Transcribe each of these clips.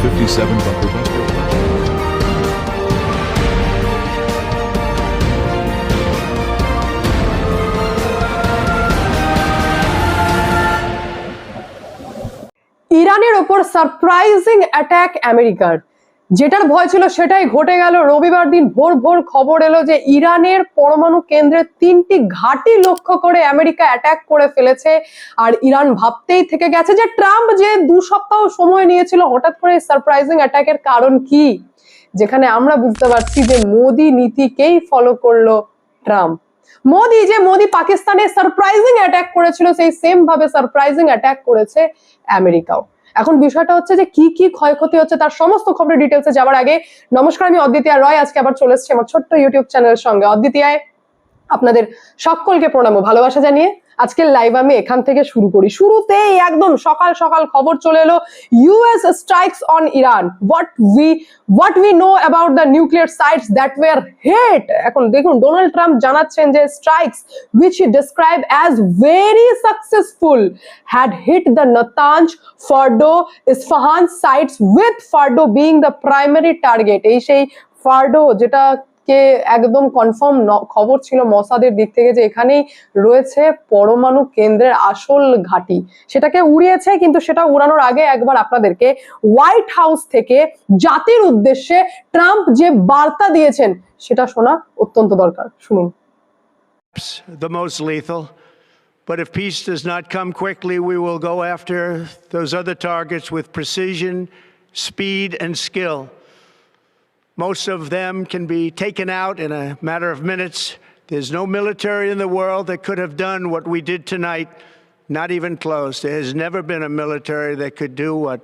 57 Bunker Buster. ইরানের ওপর surprising attack আমেরিকার যেটার ভয় ছিল সেটাই ঘটে গেল। রবিবার দিন ভোর ভোর খবর এলো যে ইরানের পরমাণু কেন্দ্রের তিনটি ঘাঁটি লক্ষ্য করে আমেরিকা অ্যাটাক করে ফেলেছে। আর ইরান ভাবতেই থেকে গেছে যে ট্রাম্প যে দু সপ্তাহ সময় নিয়েছিল হঠাৎ করে সারপ্রাইজিং অ্যাটাকের কারণ কি? যেখানে আমরা বুঝতে পারছি যে মোদি নীতিকেই ফলো করল ট্রাম্প। মোদি যে মোদি পাকিস্তানে সারপ্রাইজিং অ্যাটাক করেছিল, সেই সেম ভাবে সারপ্রাইজিং অ্যাটাক করেছে আমেরিকাও। এখন বিষয়টা হচ্ছে যে কি কি ক্ষয়ক্ষতি হচ্ছে তার সমস্ত খবরের ডিটেলসে যাওয়ার আগে নমস্কার, আমি অদ্বিতীয় রয়। আজকে আবার চলে এসেছি আমার ছোট্ট ইউটিউব চ্যানেলের সঙ্গে। অদ্বিতীয়ায় আপনাদের সকলকে প্রণাম ভালোবাসা জানিয়ে আজকের লাইভ আমি এখান থেকে শুরু করি। শুরুতেই একদম সকাল সকাল খবর চলে এলো US strikes on Iran what we what we know about the nuclear sites that were hit এখন দেখুন ডোনাল্ড ট্রাম্প জানাচ্ছেন যে strikes which he described as very successful had hit the Natanz, Fardo, Isfahan sites with Fardo being the primary target. এই সেই ফার্ডো যেটাকে একদম confirm খবর ছিল মসাদের দিক থেকে যে এখানেই রয়েছে পরমাণু কেন্দ্রের আসল ঘাঁটি সেটাকে উড়িয়েছে কিন্তু সেটা উড়ানোর আগে একবার আপনাদেরকে হোয়াইট হাউস থেকে জাতির উদ্দেশ্যে ট্রাম্প যে বার্তা দিয়েছেন সেটা শোনা অত্যন্ত দরকার শুনুন the most lethal. But if peace does not come quickly, we will go after those other targets with precision, speed, and skill. Most of them can be taken out in a matter of minutes. There's no military in the world that could have done what we did tonight, not even close. There has never been a military that could do what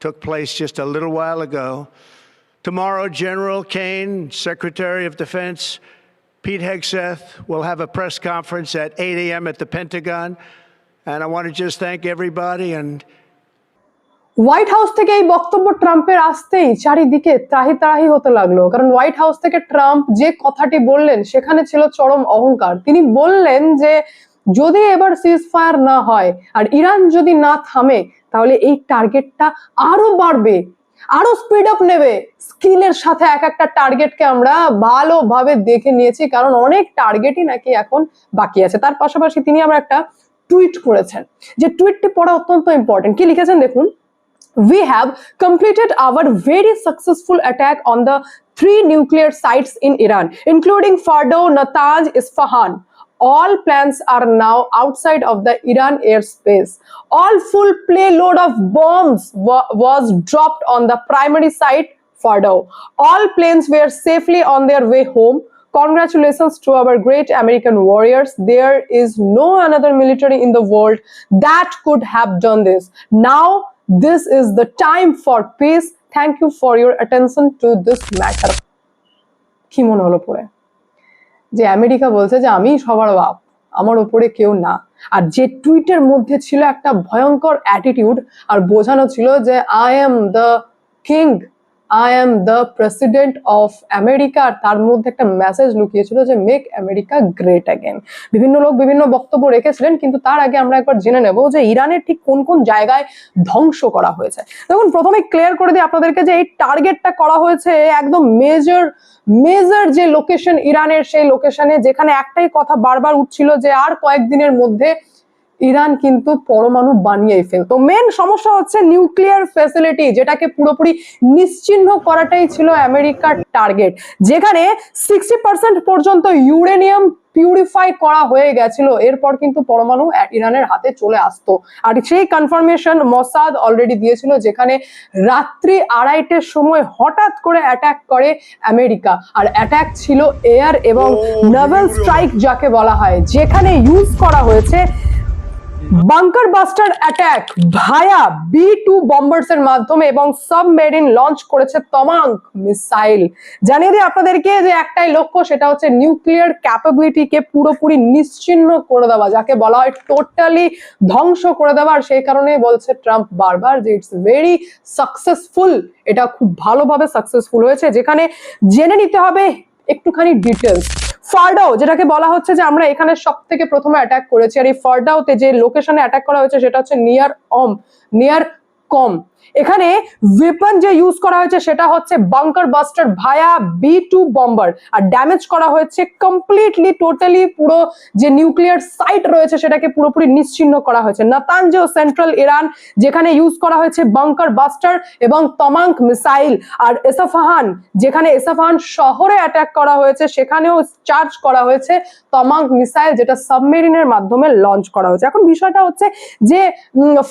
took place just a little while ago. Tomorrow, General Kane, Secretary of Defense, Pete Hegseth will have a press conference at 8 a.m. at the Pentagon. And I want to just thank everybody and White House থেকে এই বক্তব্য ট্রাম্পের আসতেই চারিদিকে ত্রাহি ত্রাহি হতে লাগল। কারণ white House থেকে ট্রাম্প যে কথাটি বললেন, সেখানে ছিল চরম অহংকার। তিনি বললেন যে, যদি এবার সিজ ফায়ার না হয় আর ইরান যদি না থামে, তাহলে এই টার্গেটটা আরও বাড়বে, আরও স্পিড আপ নেবে। স্কিলের সাথে এক একটা টার্গেটকে আমরা ভালোভাবে দেখে নিয়েছি, কারণ অনেক টার্গেটই নাকি এখন বাকি আছে। তার পাশাপাশি তিনি আমরা একটা টুইট করেছেন। যে টুইটটি পড়া অত্যন্ত ইম্পর্টেন্ট কি লিখেছেন দেখুন? We have completed our very successful attack on the three nuclear sites in Iran, including Fardo, Natanz, Isfahan. All plans are now outside of the Iran airspace. All full payload of bombs wa- was dropped on the primary site, Fardo. All planes were safely on their way home. Congratulations to our great American warriors. There is no another military in the world that could have done this. Now, this is the time for peace. Thank you for your attention to this matter. কি মনে হলো পড়ে যে America বলছে যে আমি সবার বাপ, আমার ওপরে কেউ না আর যে টুইটের মধ্যে ছিল একটা ভয়ঙ্কর অ্যাটিটিউড আর বোঝানো ছিল যে I am the king I am the president of America আর তার মধ্যে একটা মেসেজ লুকিয়েছিল যে মেক আমেরিকা গ্রেট অ্যাগেন বিভিন্ন লোক বিভিন্ন বক্তব্য রেখেছিলেন, কিন্তু তার আগে আমরা একবার জেনে নেব যে, ইরানের ঠিক কোন কোন জায়গায় ধ্বংস করা হয়েছে। দেখুন, প্রথমে ক্লিয়ার করে দিই আপনাদেরকে যে, এই টার্গেটটা করা হয়েছে একদম মেজর মেজর যে লোকেশন ইরানের, সেই লোকেশনে যেখানে একটাই কথা বারবার উঠছিল যে, আর কয়েকদিনের মধ্যে ইরান কিন্তু পরমাণু বানিয়েই ফেলতো মেন সমস্যা হচ্ছে নিউক্লিয়ার ফ্যাসিলিটি যেটাকে পুরোপুরি নিশ্চিহ্ন করাটাই ছিল আমেরিকার টার্গেট যেখানে সিক্সটি পার্সেন্ট পর্যন্ত ইউরেনিয়াম পিউরিফাই করা হয়ে গেছিল। এরপর কিন্তু পরমাণু ইরানের হাতে চলে আসতো। আর সেই কনফার্মেশন মসাদ অলরেডি দিয়েছিল যেখানে রাত্রি আড়াইটের সময় হঠাৎ করে অ্যাটাক করে আমেরিকা। আর অ্যাটাক ছিল এয়ার এবং নাভাল স্ট্রাইক যাকে বলা হয় যেখানে ইউজ করা হয়েছে bunker buster attack via B two bombers এর মাধ্যমে এবং সাবমেরিন লঞ্চ করেছে তমাঙ্ক মিসাইল জানিয়ে দিই আপনাদেরকে যে একটাই লক্ষ্য, সেটা হচ্ছে নিউক্লিয়ার ক্যাপাবিলিটিকে পুরোপুরি নিশ্চিহ্ন করে দেওয়া, যাকে বলা হয় টোটালি ধ্বংস করে দেওয়া। আর সেই কারণে বলছে ট্রাম্প বারবার যে ইটস ভেরি সাকসেসফুল এটা খুব ভালোভাবে সাকসেসফুল হয়েছে। যেখানে জেনে নিতে হবে একটুখানি ডিটেলস ফার্ডাও, যেটাকে বলা হচ্ছে যে আমরা এখানে সব থেকে প্রথমে অ্যাটাক করেছি। আর এই ফার্ডাওতে যে লোকেশনে অ্যাটাক করা হয়েছে, সেটা হচ্ছে নিয়ার অম নিয়ার কম। এখানে ওয়েপন যে ইউজ করা হয়েছে সেটা হচ্ছে bunker buster via B two bomber আর ড্যামেজ করা হয়েছে কমপ্লিটলি টোটালি পুরো যে নিউক্লিয়ার সাইট রয়েছে সেটাকে পুরোপুরি নিশ্চিহ্ন করা হয়েছে। নাতানজেও সেন্ট্রাল ইরান যেখানে ইউজ করা হয়েছে বাংকার বাস্টার এবং তমাঙ্ক মিসাইল আর এসাফাহান যেখানে এসাফাহান শহরে অ্যাটাক করা হয়েছে, সেখানেও চার্জ করা হয়েছে তমাঙ্ক মিসাইল যেটা সাবমেরিনের মাধ্যমে লঞ্চ করা হয়েছে। এখন বিষয়টা হচ্ছে যে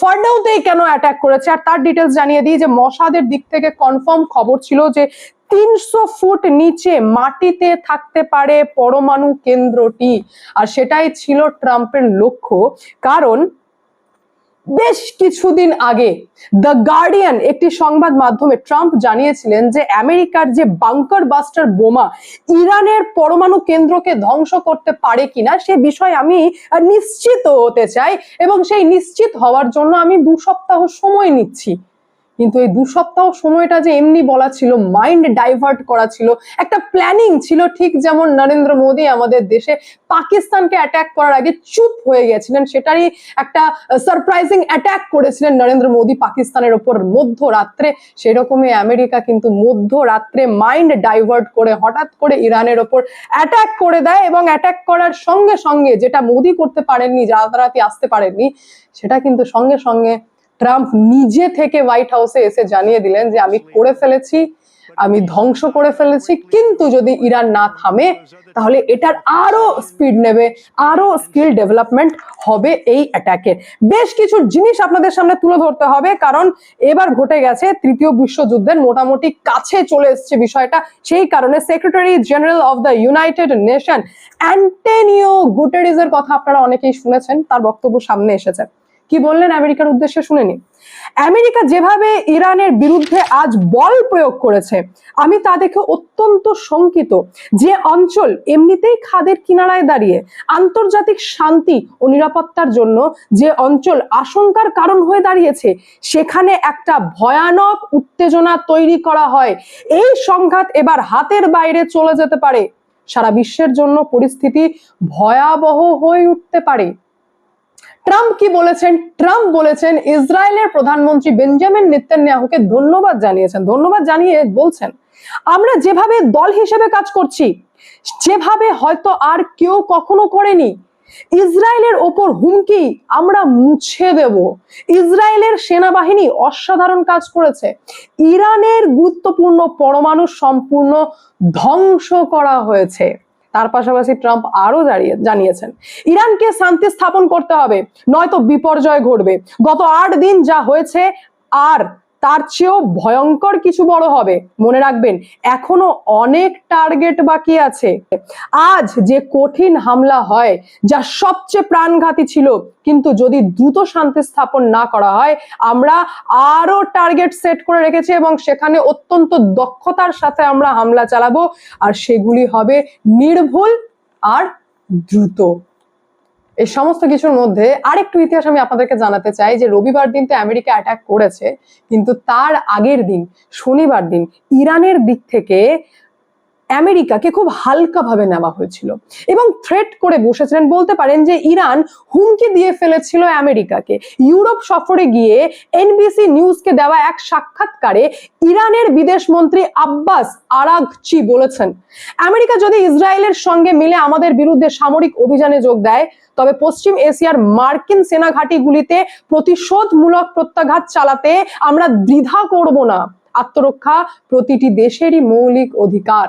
ফার্ডাউতেই কেন অ্যাটাক করেছে? আর তার ডিটেলস জানিয়ে দিই যে মশাদের দিক থেকে কনফার্ম খবর ছিল যে তিনশো ফুট নিচে মাটিতে থাকতে পারে পরমাণু কেন্দ্রটি। আর সেটাই ছিল ট্রাম্পের লক্ষ্য। কারণ বেশ কিছুদিন আগে দ্য গার্ডিয়ান একটি সংবাদ মাধ্যমে ট্রাম্প জানিয়েছিলেন যে আমেরিকার যে বাংকার বাস্টার বোমা ইরানের পরমাণু কেন্দ্রকে ধ্বংস করতে পারে কিনা সে বিষয়ে আমি নিশ্চিত হতে চাই এবং সেই নিশ্চিত হওয়ার জন্য আমি দু সপ্তাহ সময় নিচ্ছি। কিন্তু এই দু সপ্তাহ সময়টা যে এমনি বলা ছিল মাইন্ড ডাইভার্ট করা ছিল, একটা প্ল্যানিং ছিল ঠিক যেমন নরেন্দ্র মোদী আমাদের দেশে পাকিস্তানকে অ্যাটাক করার আগে চুপ হয়ে গেছিলেন, সেটারই একটা সারপ্রাইজিং অ্যাটাক করেছিলেন নরেন্দ্র মোদী পাকিস্তানের ওপর মধ্যরাত্রে। সেরকমই আমেরিকা কিন্তু মধ্যরাত্রে মাইন্ড ডাইভার্ট করে, হঠাৎ করে ইরানের ওপর অ্যাটাক করে দেয় এবং অ্যাটাক করার সঙ্গে সঙ্গে যেটা মোদী করতে পারেননি রাতারাতি আসতে পারেননি, সেটা কিন্তু সঙ্গে সঙ্গে ট্রাম্প নিজে থেকে হোয়াইট হাউসে এসে জানিয়ে দিলেন যে আমি করে ফেলেছি, আমি ধ্বংস করে ফেলেছি, কিন্তু যদি ইরান না থামে, তাহলে এটার আরও স্পিড নেবে, আরও স্কিল ডেভেলপমেন্ট হবে এই অ্যাটাকের বেশ কিছু জিনিস আপনাদের সামনে তুলে ধরতে হবে, কারণ এবার ঘটে গেছে তৃতীয় বিশ্বযুদ্ধের মোটামুটি কাছে চলে এসেছে বিষয়টা, সেই কারণে secretary general of the United Nation Antonio গুটেরিজের কথা আপনারা অনেকেই শুনেছেন, তার বক্তব্য সামনে এসেছে। কি বললেন আমেরিকার উদ্দেশ্যে শুনেনি। আমেরিকা যেভাবে ইরানের বিরুদ্ধে আজ বল প্রয়োগ করেছে, আমি তা দেখে অত্যন্ত শঙ্কিত। যে অঞ্চল এমনিতেই খাদের কিনারায় দাঁড়িয়ে, আন্তর্জাতিক শান্তি ও নিরাপত্তার জন্য যে অঞ্চল আশঙ্কার কারণ হয়ে দাঁড়িয়েছে, সেখানে একটা ভয়ানক উত্তেজনা তৈরি করা হয়। এই সংঘাত এবার হাতের বাইরে চলে যেতে পারে। সারা বিশ্বের জন্য পরিস্থিতি ভয়াবহ হয়ে উঠতে পারে। ট্রাম্প কি বলেছেন? ট্রাম্প বলেছেন ইসরায়েলের প্রধানমন্ত্রী বেঞ্জামিন নেতানিয়াহুকে ধন্যবাদ জানিয়েছেন। ধন্যবাদ জানিয়ে বলছেন, আমরা যেভাবে দল হিসেবে কাজ করছি যেভাবে হয়তো আর কেউ কখনো করেনি। ইসরায়েলের ওপর হুমকি আমরা মুছে দেব। ইসরায়েলের সেনাবাহিনী অসাধারণ কাজ করেছে। ইরানের গুরুত্বপূর্ণ পরমাণু সম্পূর্ণ ধ্বংস করা হয়েছে। তার পাশাপাশি ট্রাম্প আরও জানিয়েছেন। ইরানকে শান্তি স্থাপন করতে হবে, নয়তো বিপর্যয় ঘটবে। গত আট দিন যা হয়েছে, আর তার চেয়েও ভয়ঙ্কর কিছু বড় হবে। মনে রাখবেন, এখনও অনেক টার্গেট বাকি আছে। আজ যে কঠিন হামলা হয়, যা সবচেয়ে প্রাণঘাতী ছিল, কিন্তু যদি দ্রুত শান্তি স্থাপন না করা হয়, আমরা আরও টার্গেট সেট করে রেখেছি এবং সেখানে অত্যন্ত দক্ষতার সাথে আমরা হামলা চালাবো। আর সেগুলি হবে নির্ভুল আর দ্রুত। এই সমস্ত কিছুর মধ্যে আরেকটু ইতিহাস আমি আপনাদেরকে জানাতে চাই যে রবিবার দিন তো আমেরিকা অ্যাটাক করেছে, কিন্তু তার আগের দিন, শনিবার দিন, ইরানের দিক থেকে আমেরিকাকে খুব হালকাভাবে নেওয়া হয়েছিল এবং থ্রেট করে বসেছিলেন। বলতে পারেন যে ইরান হুমকি দিয়ে ফেলেছিল আমেরিকাকে। ইউরোপ সফরে গিয়ে এনবিসি নিউজকে দেওয়া এক সাক্ষাৎকারে ইরানের বিদেশ মন্ত্রী আব্বাস আরাগচি বলেছেন, আমেরিকা যদি ইসরায়েলের সঙ্গে মিলে আমাদের বিরুদ্ধে সামরিক অভিযানে যোগ দেয়, তবে পশ্চিম এশিয়ার মার্কিন সেনা ঘাঁটিগুলিতে প্রতিশোধমূলক প্রত্যাঘাত চালাতে আমরা দ্বিধা করব না। আত্মরক্ষা প্রতিটি দেশেরই মৌলিক অধিকার।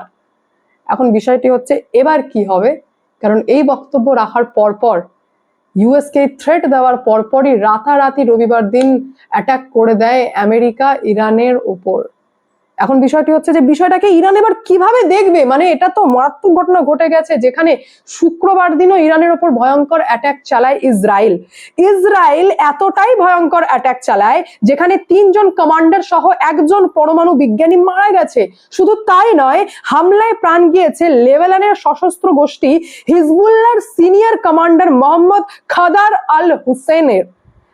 এখন বিষয়টি হচ্ছে, এবার কি হবে? কারণ এই বক্তব্য রাখার পরপর ইউএসকে থ্রেট দেওয়ার পরপরই রাতারাতি রবিবার দিন অ্যাটাক করে দেয় আমেরিকা, ইরানের ওপর এখন বিষয়টি হচ্ছে যে বিষয়টাকে ইরান এবার কীভাবে দেখবে? মানে এটা তো মারাত্মক ঘটনা ঘটে গেছে, যেখানে শুক্রবার দিনও ইরানের ওপর ভয়ঙ্কর অ্যাটাক চালায় ইসরায়েল। ইসরায়েল এতটাই ভয়ঙ্কর অ্যাটাক চালায়, যেখানে তিনজন কমান্ডার সহ একজন পরমাণু বিজ্ঞানী মারা গেছে। শুধু তাই নয়, হামলায় প্রাণ গিয়েছে লেবাননের সশস্ত্র গোষ্ঠী হিজবুল্লাহর senior commander Mohammad Khadar al হুসেনের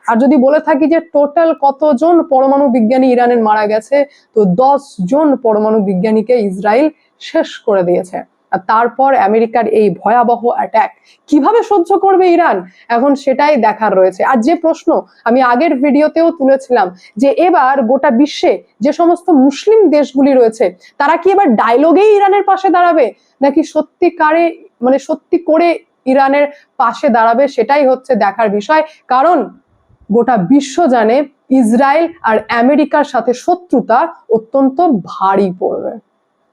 আর যদি বলে থাকি যে টোটাল কতজন পরমাণু বিজ্ঞানী ইরানের মারা গেছে, তো দশ জন পরমাণু বিজ্ঞানীকে ইসরায়েল শেষ করে দিয়েছে। আর তারপর আমেরিকার এই ভয়াবহ অ্যাটাক কীভাবে সহ্য করবে ইরান? এখন সেটাই দেখার রয়েছে। আর যে প্রশ্ন আমি আগের ভিডিওতেও তুলেছিলাম যে এবার গোটা বিশ্বে যে সমস্ত মুসলিম দেশগুলি রয়েছে, তারা কি এবার ডায়লগেই ইরানের পাশে দাঁড়াবে? নাকি সত্যিকারে মানে সত্যি করে ইরানের পাশে দাঁড়াবে, সেটাই হচ্ছে দেখার বিষয়। কারণ গোটা বিশ্ব জানে ইসরায়েল আর আমেরিকার সাথে শত্রুতা অত্যন্ত ভারী পড়বে।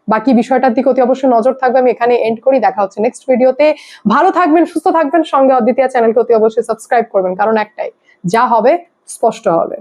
বাকি বিষয়টার দিকে অতি অবশ্যই নজর থাকবে, আমি এখানে এন্ড করি, দেখা হচ্ছে নেক্সট ভিডিওতে ভালো থাকবেন, সুস্থ থাকবেন, সঙ্গে অদ্বিতীয় চ্যানেলকে অতি অবশ্যই সাবস্ক্রাইব করবেন, কারণ একটাই, যা হবে, স্পষ্ট হবে।